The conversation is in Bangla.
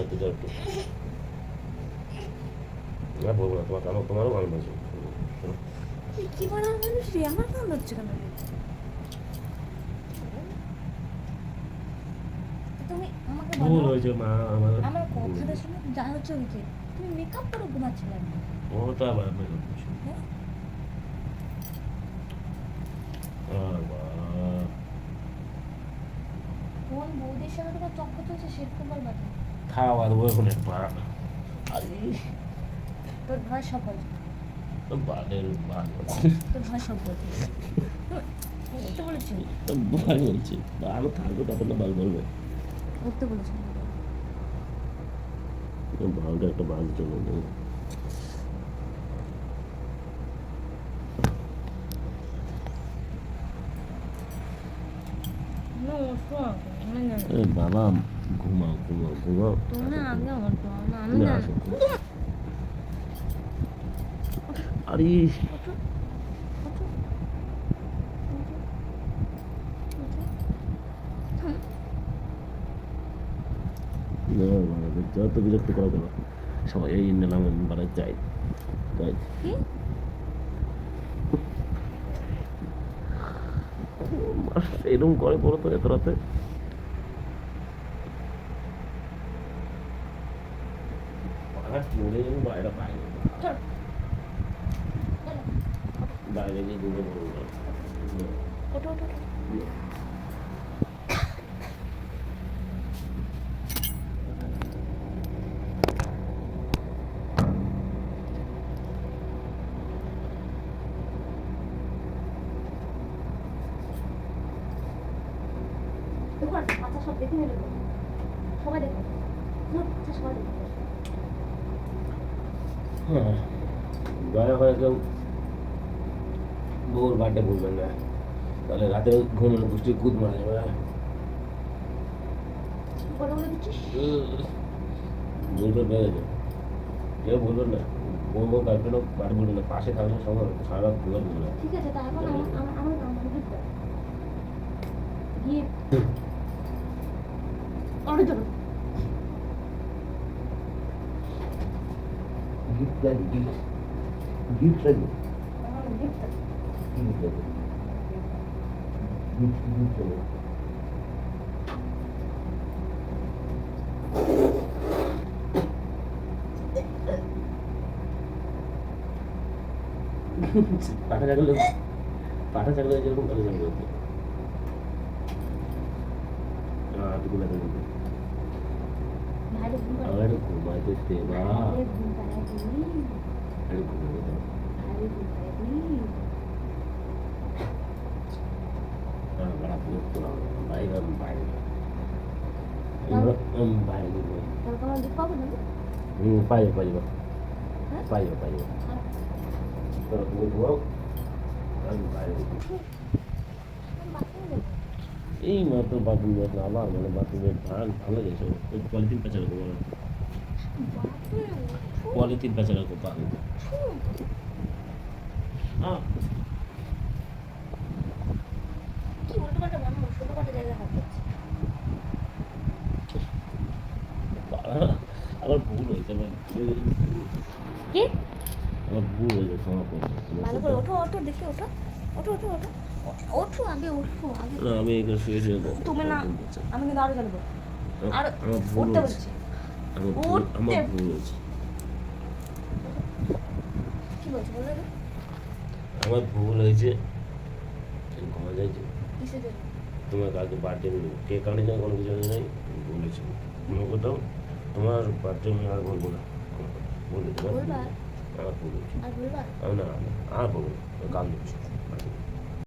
ঘুমাতে যাও একটু। না বলব না তোমার আমার তোমারও ভালো লাগছে। কি বড় মানুষ রে? আমার কান হচ্ছে কেন তুমি আমাকে ভুল হয়েছে মা আমার আমার কথাটা শুনে যা হচ্ছে হচ্ছে তুমি মেকআপ করে ঘুমাচ্ছিলে না? ওটা আবার আমি করছি হ্যাঁ? আর কোন বৌদির সাথে তোমার চক্কর চলছে সেরকম না খাওয়া দেবো এখন একবার আরে তোর ভয় সফল তো বালের বাল তোর ভয় সফল তো বলেছি। তো বাল বলছি। বাল থাকবে তখন না বাল বলবে। উঠতে বলেছি। বালটা একটা বাল চলে যাবে না ওঠো আমি জানি এ বাবা ঘুমাও ঘুমাও ঘুমাও তুমি না আগে ওঠো না আমি না, জানি আসো। আরে ওঠো ওঠো না, বাবা, যত বিরক্ত করা কেন সবাই এই নিলাম বাড়াই চাই চাই কি এরকম করে পড়ো তো এত রাতে। বাইরে বাইরে চল। বাইরে গিয়ে দূরে পড়ব সব দেখে নেবে সবাই দেখো সবাই দেখো দয়া করে কেউ বউর বার্থডে ভুলবেন না তাহলে রাতে ঘুমলে পুষ্টি কুদ মারা যাবে বলে বলে দিচ্ছিস বলবে কেউ বলবেন না বলব গার্লফ্রেন্ড বাড়ি বলবেন না পাশে থাকলে সবার সারা রাত না ঠিক আছে তা এখন আমার আমার আমার আমার গিফট দাও গিফট অনেক গিফট দেন গিফট গিফট দেন আমার গিফট দাও গিফট দেন গিফট গিফট দেন পাঠা চাকলে পাঠা চাকলে যেরকম পাঠা চাকলে হতো আটগুলো দেন ভাইরে ঘুম পাড়া আরে ঘুমাইতে দেবা ভাইরে ঘুম পাড়া দিই আরে ঘুমাইতে দাও ভাইরে ঘুম পাড়া দিই হ্যাঁ বড় বিরক্ত লাগে বাইরে বাইরে আমরা বাইরে ঘুমাই তাহলে তোমার গিফট পাবো না হুম পাইবে পাইবে হ্যাঁ পাইবে পাইবে তো তুমি ঘুমাও আমি বাইরে ঘুমাই। বাথরুমে যাব এই মাত্র বাথরুম যাচ্ছে আবার মানে বাথরুমের ধান ভালো গেছে ওই পলিথিন পেঁচা রাখো বলো বাথরুমে ওঠো পলিথিন পেঁচা রাখো পা আহ। কি উল্টো পাল্টা বানাবো ছোটো পাল্টা জায়গায় হাত দিচ্ছি বাবা, আমার ভুল হয়েছে আমার আমার ভুল হয়েছে ক্ষমা করো। ভালো করে ওঠো ওঠো দেখি ওঠো। ওঠো ওঠো ওঠো। ওঠো আগে ওঠো আগে না আমি এখানে শুয়ে শুয়ে তুমি না আমি কিন্তু আরও জানব আর ভুল উঠতে হয়েছে। বলছি। আমার ভুল আমার উঠতে- ভুল হয়েছে। কি বলছো বলো আমার ভুল হয়েছে। ঘুমা যাইছে তোমার কালকে বার্থডে কে কারণে কোনো কিছু নেই? মনে করতাম তোমার বার্থডে আর বলব না। বলে তোমার আমার ভুল হয়েছে। আর বলবা না, আর বলব না। কাল Thank you.